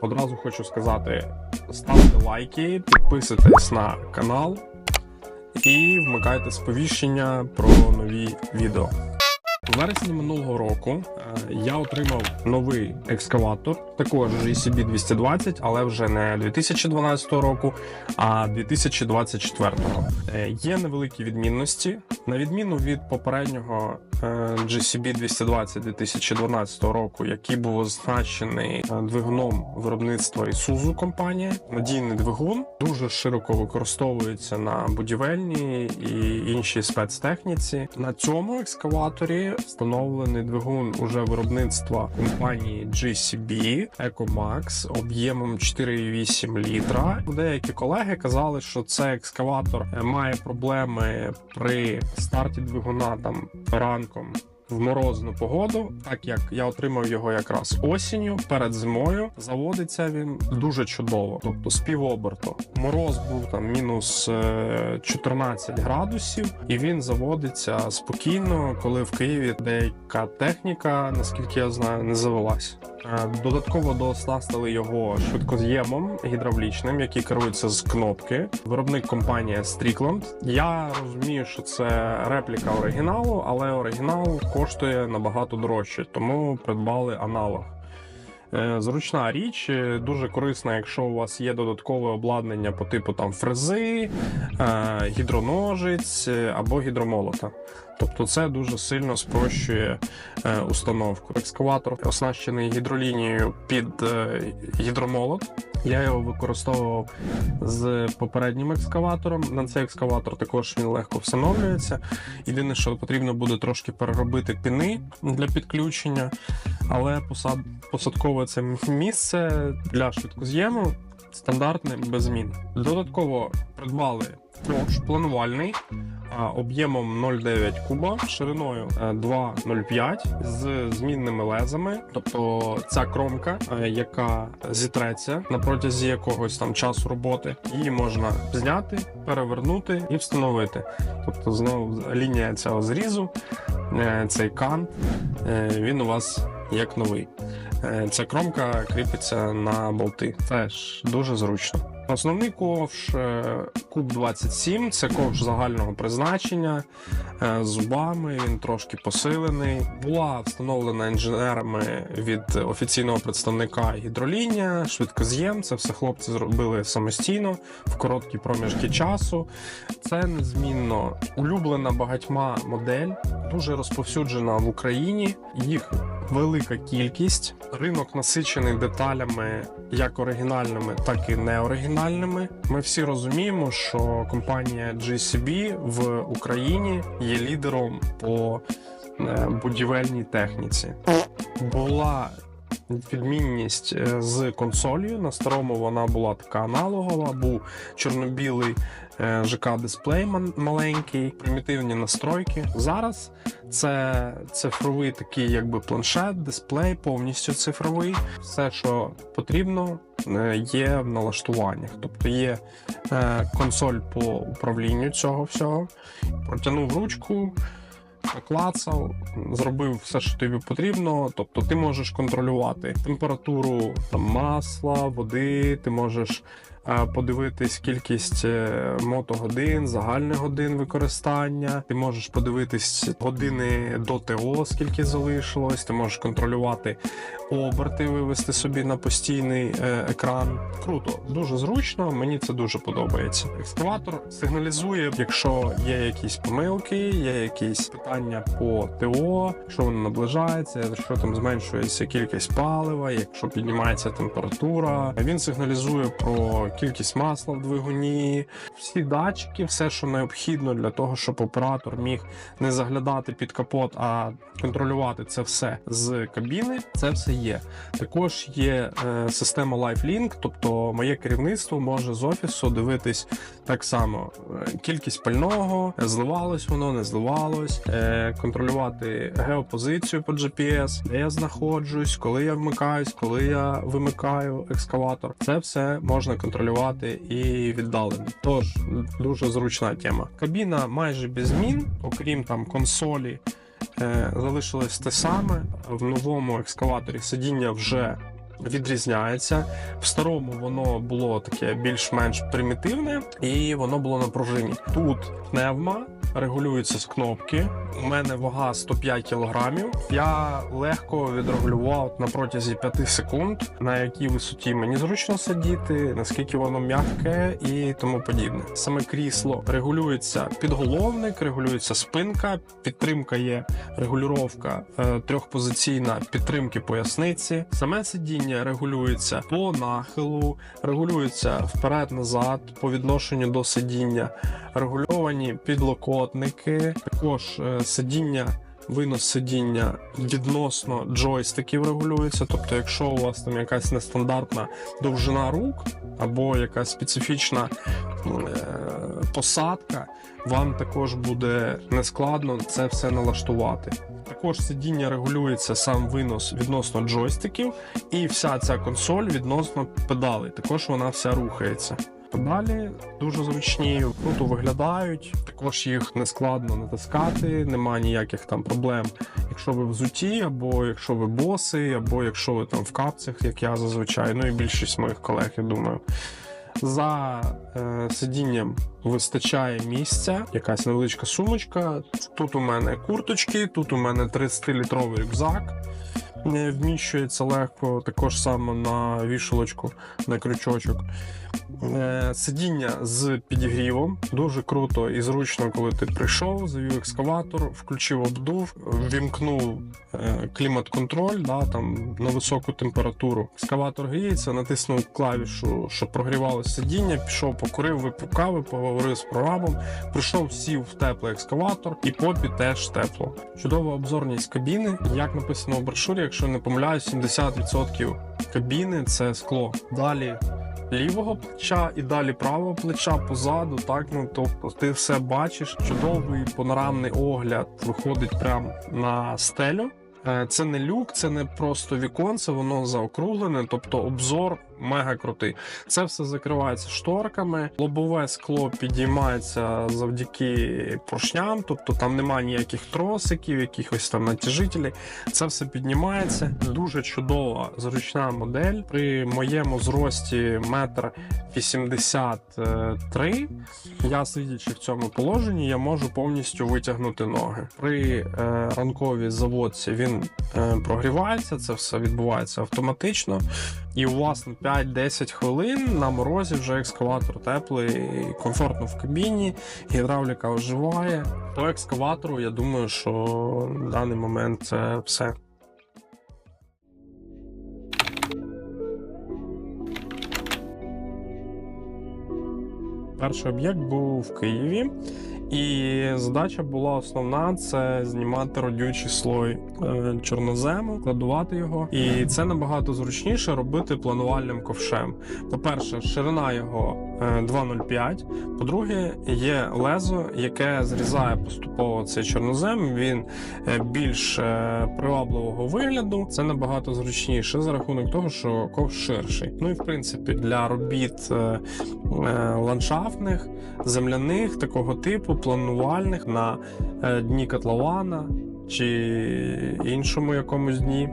Одразу хочу сказати: ставте лайки, підписуйтесь на канал і вмикайте сповіщення про нові відео. У вересні минулого року е, я отримав новий екскаватор, також GCB 220, але вже не 2012 року, а 2024. Е, Є невеликі відмінності. На відміну від попереднього GCB 220 2012 року, який був означений е, двигуном виробництва Isuzu компанії. Надійний двигун дуже широко використовується на будівельній і іншій спецтехніці. На цьому екскаваторі встановлений двигун уже виробництва компанії GCB EcoMax об'ємом 4,8 літра. Деякі колеги казали, що цей екскаватор е, має проблеми при старті двигуна там ранком. В морозну погоду, так як я отримав його якраз осінню перед зимою, заводиться він дуже чудово, тобто з. Мороз був там мінус е, 14 градусів, і він заводиться спокійно, коли в Києві деяка техніка, наскільки я знаю, не завелась. Е, Додатково дооснастили його швидкоз'ємом гідравлічним, який керується з кнопки. Виробник компанія Strickland. Я розумію, що це репліка оригіналу, але оригінал коштує набагато дорожче, тому придбали аналог. Е, Зручна річ, е, дуже корисна, якщо у вас є додаткове обладнання по типу там фрези, е, гідроножиць або гідромолота. Тобто це дуже сильно спрощує установку. Екскаватор оснащений гідролінією під гідромолот. Я його використовував з попереднім екскаватором. На цей екскаватор також він легко встановлюється. Єдине, що потрібно буде трошки переробити піни для підключення, але посад... посадкове це місце для швидкоз'єму стандартне без змін. Додатково придбали ковш планувальний об'ємом 0,9 куба, шириною е, 2,05 з змінними лезами. Тобто ця кромка, е, яка зітреться на протязі якогось там часу роботи, її можна зняти, перевернути і встановити. Тобто, знову лінія цього зрізу, е, цей кан, е, він у вас як новий. Е, Ця кромка кріпиться на болти. Теж дуже зручно. Основний ковш е, Куб 27 це ковш загального призначення е, з зубами. Він трошки посилений. Була встановлена інженерами від офіційного представника гідролінія, швидкоз'єм. Це все хлопці зробили самостійно в короткі проміжки часу. Це незмінно улюблена багатьма модель, дуже розповсюджена в Україні. Їх велика кількість. Ринок насичений деталями як оригінальними, так і неоригінальними. Ми всі розуміємо, що компанія GCB в Україні є лідером по е, будівельній техніці. Була відмінність е, з консолью. На старому вона була така аналогова, був чорно-білий е, ЖК-дисплей маленький, примітивні настройки. Зараз це цифровий такий, якби планшет, дисплей, повністю цифровий. Все, що потрібно, е, є в налаштуваннях. Тобто є консоль по управлінню цього всього. Протягнув ручку. Наклацав, зробив все, що тобі потрібно. Тобто, ти можеш контролювати температуру там, масла, води, ти можеш подивитись кількість е, мотогодин, загальних годин використання. Ти можеш подивитись години до ТО, скільки залишилось. Ти можеш контролювати оберти, вивести собі на постійний е, екран. Круто, дуже зручно. Мені це дуже подобається. Екскаватор сигналізує, якщо є якісь помилки, є якісь питання по ТО, що воно наближається, якщо там зменшується кількість палива, якщо піднімається температура. Він сигналізує про кількість масла в двигуні, всі датчики, все, що необхідно для того, щоб оператор міг не заглядати під капот, а контролювати це все з кабіни. Це все є. Також є е, система LiveLink, тобто моє керівництво може з офісу дивитись так само е, кількість пального, зливалось воно, не зливалось, е, контролювати геопозицію по GPS, де я знаходжусь, коли я вмикаюсь, коли я вимикаю екскаватор. Це все можна контролювати і віддалено. Тож дуже зручна тема. Кабіна майже без змін, окрім там консолі. Е, залишилось те саме. В новому екскаваторі сидіння вже відрізняється. В старому воно було таке більш-менш примітивне, і воно було на пружині. Тут пневма. Регулюється з кнопки. У мене вага 105 кг. Я легко відрегулював на протязі 5 секунд, на якій висоті мені зручно сидіти, наскільки воно м'яке і тому подібне. Саме крісло регулюється підголовник, регулюється спинка, підтримка є регулювання е, трьохпозиційна підтримки поясниці. Саме сидіння регулюється по нахилу, регулюється вперед-назад по відношенню до сидіння, регульовані підлокотники, також е, сидіння. Винос сидіння відносно джойстиків регулюється. Тобто, якщо у вас там якась нестандартна довжина рук або якась специфічна е, посадка, вам також буде нескладно це все налаштувати. Також сидіння регулюється сам винос відносно джойстиків, і вся ця консоль відносно педалей. Також вона вся рухається. Педалі дуже зручні, круто виглядають. Також їх не складно натискати, немає ніяких там проблем. Якщо ви взуті, або якщо ви боси, або якщо ви там в капцях, як я зазвичай, ну і більшість моїх колег, я думаю. За е, сидінням вистачає місця, якась невеличка сумочка. Тут у мене курточки, тут у мене 30-літровий рюкзак. Вміщується легко, також само на вішалочку, на крючочок. Е, Сидіння з підігрівом. Дуже круто і зручно, коли ти прийшов, завів екскаватор, включив обдув, ввімкнув е, клімат-контроль да, там, на високу температуру. Екскаватор гріється, натиснув клавішу, щоб прогрівалося сидіння, пішов, покурив, випив кави, поговорив з прорабом, прийшов, сів в теплий екскаватор, і попі теж тепло. Чудова обзорність кабіни. Як написано в брошурі, якщо не помиляюсь, 70% кабіни це скло. Далі лівого плеча і далі правого плеча позаду. Так, ну тобто ти все бачиш. Чудовий панорамний огляд виходить прямо на стелю. Е, Це не люк, це не просто віконце, воно заокруглене, тобто обзор мега крутий. Це все закривається шторками, лобове скло підіймається завдяки поршням, тобто там немає ніяких тросиків, якихось там натяжителів. Це все піднімається. Дуже чудова, зручна модель. При моєму зрості метр 83, я сидячи в цьому положенні, я можу повністю витягнути ноги. При е, ранковій заводці він е, прогрівається, це все відбувається автоматично. І на 5-10 хвилин на морозі вже екскаватор теплий, комфортно в кабіні, гідравліка оживає. По екскаватору, я думаю, що в даний момент це все. Перший об'єкт був в Києві, і задача була основна: це знімати родючий слой е, чорнозему, кладувати його. І це набагато зручніше робити планувальним ковшем. По-перше, ширина його 2,05. По-друге, є лезо, яке зрізає поступово цей чорнозем. Він е, більш е, привабливого вигляду. Це набагато зручніше за рахунок того, що ковш ширший. Ну і в принципі для робіт е, е, ландшафтних, земляних такого типу, планувальних на е, дні котлована чи іншому якомусь дні.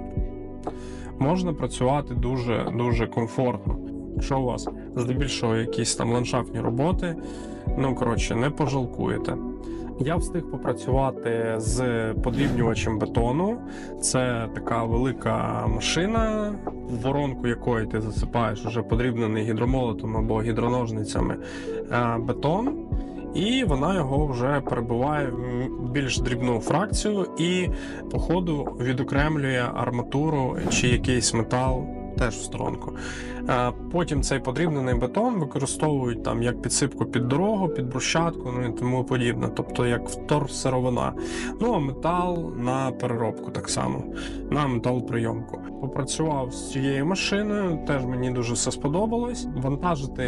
Можна працювати дуже дуже комфортно. Якщо у вас здебільшого якісь там ландшафтні роботи, ну коротше, не пожалкуєте. Я встиг попрацювати з подрібнювачем бетону. Це така велика машина, воронку якої ти засипаєш вже подрібнений гідромолотом або гідроножницями е, бетон. І вона його вже перебиває в більш дрібну фракцію і, по ходу, відокремлює арматуру чи якийсь метал теж в сторонку. Е, Потім цей подрібнений бетон використовують там як підсипку під дорогу, під брусчатку, ну і тому подібне, тобто як вторсировина. Ну а метал на переробку так само, на металоприйомку. Попрацював з цією машиною, теж мені дуже все сподобалось. Вантажити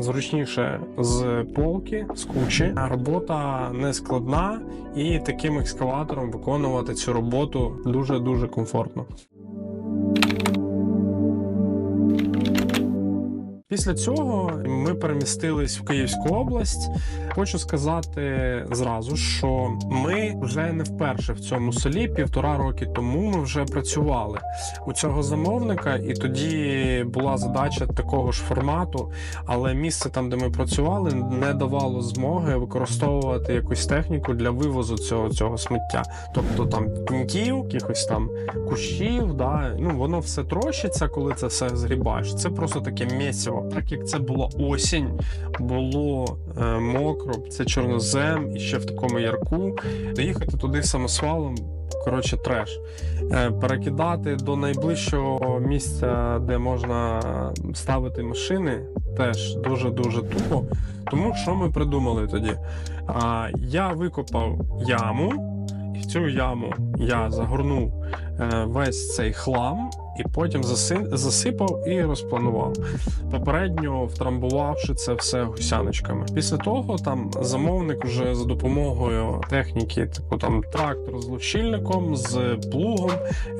зручніше з полки, з кучі. Робота не складна, і таким екскаватором виконувати цю роботу дуже дуже комфортно. Після цього ми перемістились в Київську область. Хочу сказати зразу, що ми вже не вперше в цьому селі. Півтора роки тому ми вже працювали у цього замовника, і тоді була задача такого ж формату. Але місце там, де ми працювали, не давало змоги використовувати якусь техніку для вивозу цього цього сміття. Тобто там пньків, якихось там кущів, да ну воно все трощиться, коли це все згрібаєш. Це просто таке місиво. Так як це була осінь, було е, мокро, це чорнозем і ще в такому ярку. Доїхати туди самосвалом. Коротше, треш. Е, перекидати до найближчого місця, де можна ставити машини, теж дуже-дуже тупо. Тому що ми придумали тоді? А, я викопав яму, і в цю яму я загорнув е, весь цей хлам і потім засипав і розпланував, попередньо втрамбувавши це все гусяночками. Після того там замовник вже за допомогою техніки, типу там трактор з лущильником, з плугом,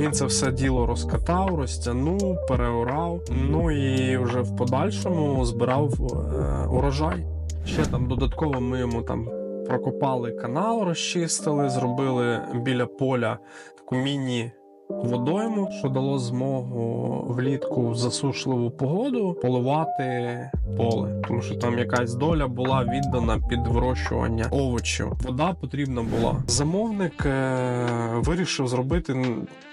він це все діло розкатав, розтягнув, переорав. Ну і вже в подальшому збирав е, урожай. Ще там додатково ми йому там прокопали канал, розчистили, зробили біля поля таку міні. Водойму, що дало змогу влітку в засушливу погоду поливати поле, тому що там якась доля була віддана під вирощування овочів. Вода потрібна була. Замовник е- вирішив зробити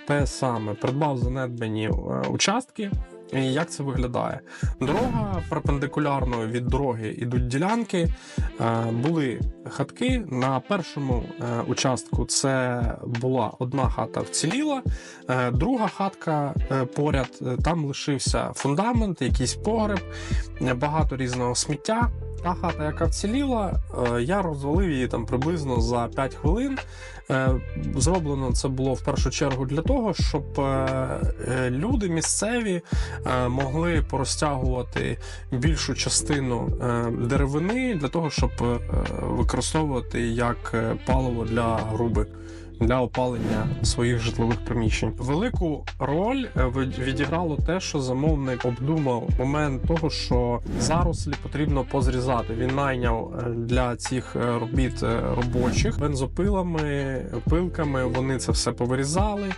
те саме: придбав занедбані е, участки. Як це виглядає? Дорога перпендикулярно від дороги ідуть ділянки. Е, Були хатки. На першому е, участку це була одна хата вціліла, е, друга хатка поряд. Там лишився фундамент, якийсь погреб, багато різного сміття. Та хата, яка вціліла, е, я розвалив її там приблизно за 5 хвилин. Е, Зроблено це було в першу чергу для того, щоб е, люди місцеві могли порозтягувати більшу частину деревини для того, щоб використовувати як паливо для груби. Для опалення своїх житлових приміщень велику роль е, відіграло те, що замовник обдумав момент того, що зарослі потрібно позрізати. Він найняв е, для цих е, робіт робочих бензопилами, пилками. Вони це все повирізали.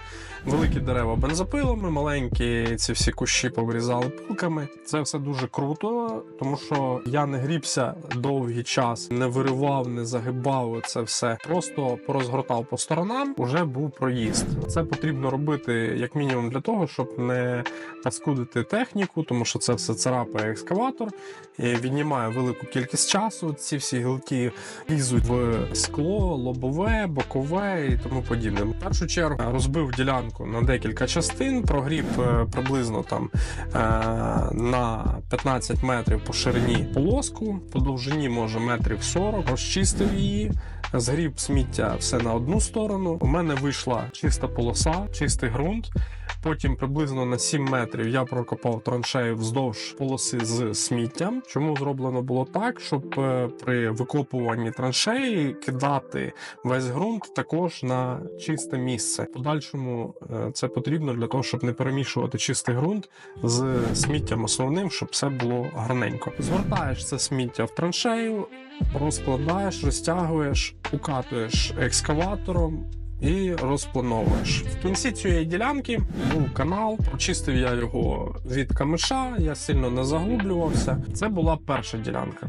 Великі дерева бензопилами, маленькі ці всі кущі повирізали пилками. Це все дуже круто, тому що я не грібся довгий час, не виривав, не загибав це все. Просто порозгортав по сторонам. Уже був проїзд. Це потрібно робити як мінімум для того, щоб не паскудити техніку, тому що це все царапає екскаватор і віднімає велику кількість часу. Ці всі гілки лізуть в скло, лобове, бокове і тому подібне. В першу чергу розбив ділянку на декілька частин, прогріб е, приблизно там е, на 15 метрів по ширині полоску, по довжині може метрів 40, розчистив її. Згріб сміття все на одну сторону. У мене вийшла чиста полоса, чистий ґрунт. Потім приблизно на 7 метрів я прокопав траншею вздовж полоси з сміттям. Чому зроблено було так, щоб е, при викопуванні траншеї кидати весь ґрунт також на чисте місце. Подальшому е, це потрібно для того, щоб не перемішувати чистий ґрунт з сміттям основним, щоб все було гарненько. Згортаєш це сміття в траншею, розкладаєш, розтягуєш, укатуєш екскаватором. І розплановуєш в кінці цієї ділянки був канал. очистив я його від камиша, я сильно не заглублювався. Це була перша ділянка.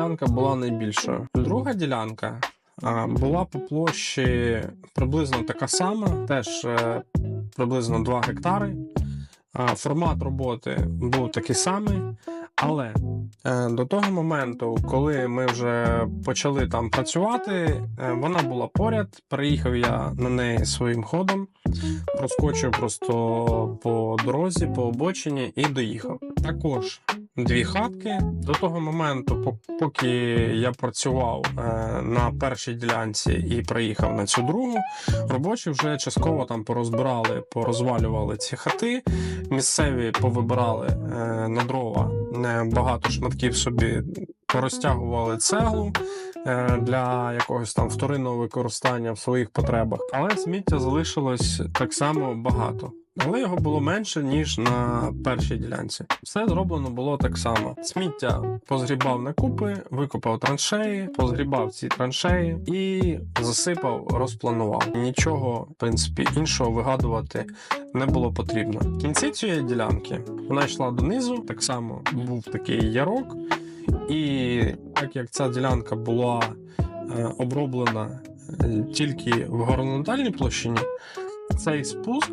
Ділянка була найбільшою. Друга ділянка була по площі приблизно така сама, теж е, приблизно 2 гектари. Формат роботи був такий самий, але е, до того моменту, коли ми вже почали там працювати, е, вона була поряд. Приїхав я на неї своїм ходом, проскочив просто по дорозі, по обочині і доїхав. Також дві хатки. До того моменту, поки я працював е, на першій ділянці і приїхав на цю другу, робочі вже частково там порозбирали, порозвалювали ці хати. Місцеві повибирали е, на дрова багато шматків собі, порозтягували цеглу е, для якогось там вторинного використання в своїх потребах. Але сміття залишилось так само багато. Але його було менше, ніж на першій ділянці. Все зроблено було так само. Сміття позгрібав на купи, викопав траншеї, позгрібав ці траншеї і засипав, розпланував. Нічого, в принципі, іншого вигадувати не було потрібно. В кінці цієї ділянки вона йшла донизу, так само був такий ярок, і так як ця ділянка була е, оброблена е, тільки в горизонтальній площині, цей спуск,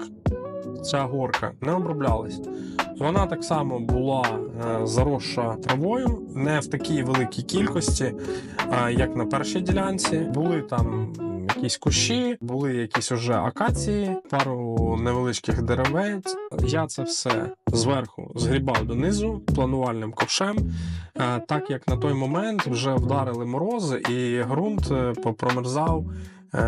ця горка не оброблялась. Вона так само була е, заросша травою, не в такій великій кількості, е, як на першій ділянці. Були там якісь кущі, були якісь уже акації, пару невеличких деревець. Я це все зверху згрібав донизу планувальним ковшем. Е, Так як на той момент вже вдарили морози, і ґрунт попромерзав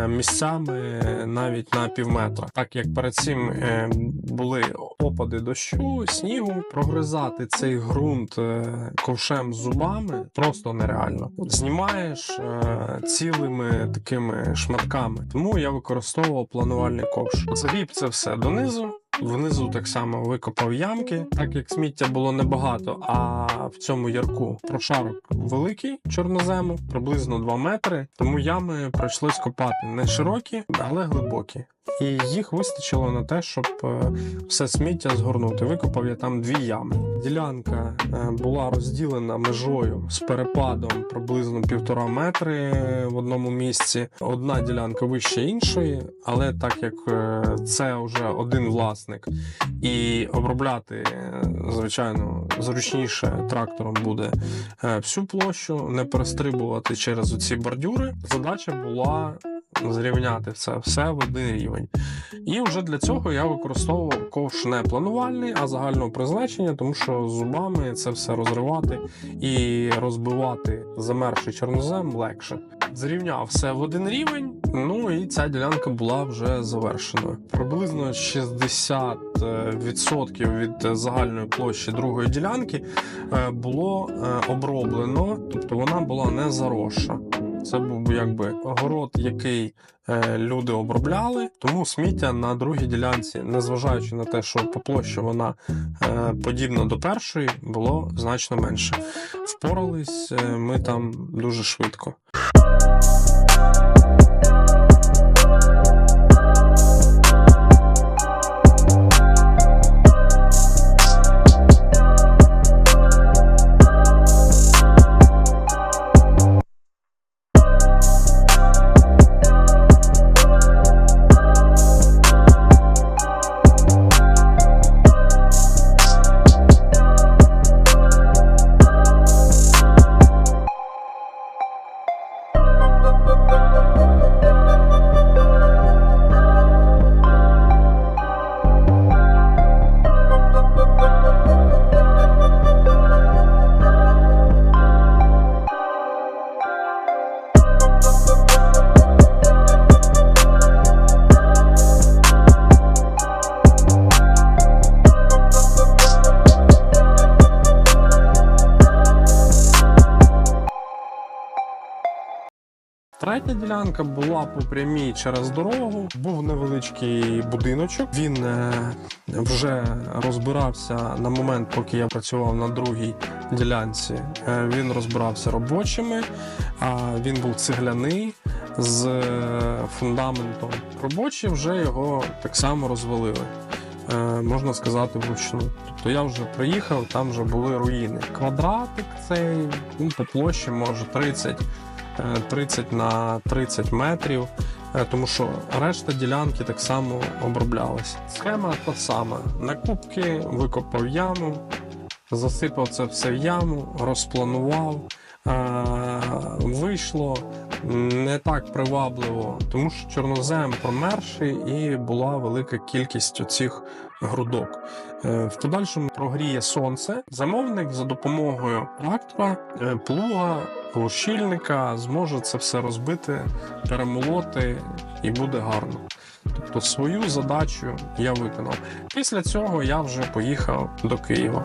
місцями навіть на півметра. Так як перед цим е, були опади дощу, снігу, прогризати цей ґрунт е, ковшем зубами просто нереально. Знімаєш е, цілими такими шматками. Тому я використовував планувальний ковш. Загіб це все донизу. Внизу так само викопав ямки, так як сміття було небагато, а в цьому ярку прошарок великий чорнозему, приблизно 2 метри. Тому ями прийшлось копати не широкі, але глибокі. І їх вистачило на те, щоб е, все сміття згорнути. Викопав я там дві ями. Ділянка е, була розділена межою з перепадом приблизно півтора метри в одному місці. Одна ділянка вище іншої, але так як е, це вже один власник, і обробляти, е, звичайно, зручніше трактором буде е, всю площу, не перестрибувати через оці бордюри. Задача була зрівняти це все в один рівень. І вже для цього я використовував ковш не планувальний, а загального призначення, тому що зубами це все розривати і розбивати замерший чорнозем легше. Зрівняв все в один рівень, ну і ця ділянка була вже завершеною. Приблизно 60% від загальної площі другої ділянки е, було е, оброблено, тобто вона була не заросша. Це був би якби город, який е, люди обробляли, тому сміття на другій ділянці, незважаючи на те, що по площі вона е, подібна до першої, було значно менше. Впорались е, ми там дуже швидко. Третя ділянка була по прямій через дорогу. Був невеличкий будиночок. Він е, вже розбирався на момент, поки я працював на другій ділянці. Е, він розбирався робочими. А він був цегляний з е, фундаментом. Робочі вже його так само розвалили. можна сказати, вручну. Тобто я вже приїхав, там вже були руїни. Квадратик цей ну, по площі може 30, е, 30 на 30 метрів. Е, Тому що решта ділянки так само оброблялася. Схема та сама. На кубки викопав яму, засипав це все в яму, розпланував. Е, Вийшло не так привабливо, тому що чорнозем промерший і була велика кількість оцих грудок. Е, В подальшому прогріє сонце. Замовник за допомогою трактора, е, плуга, глушильника зможе це все розбити, перемолоти і буде гарно. Тобто свою задачу я виконав. Після цього я вже поїхав до Києва.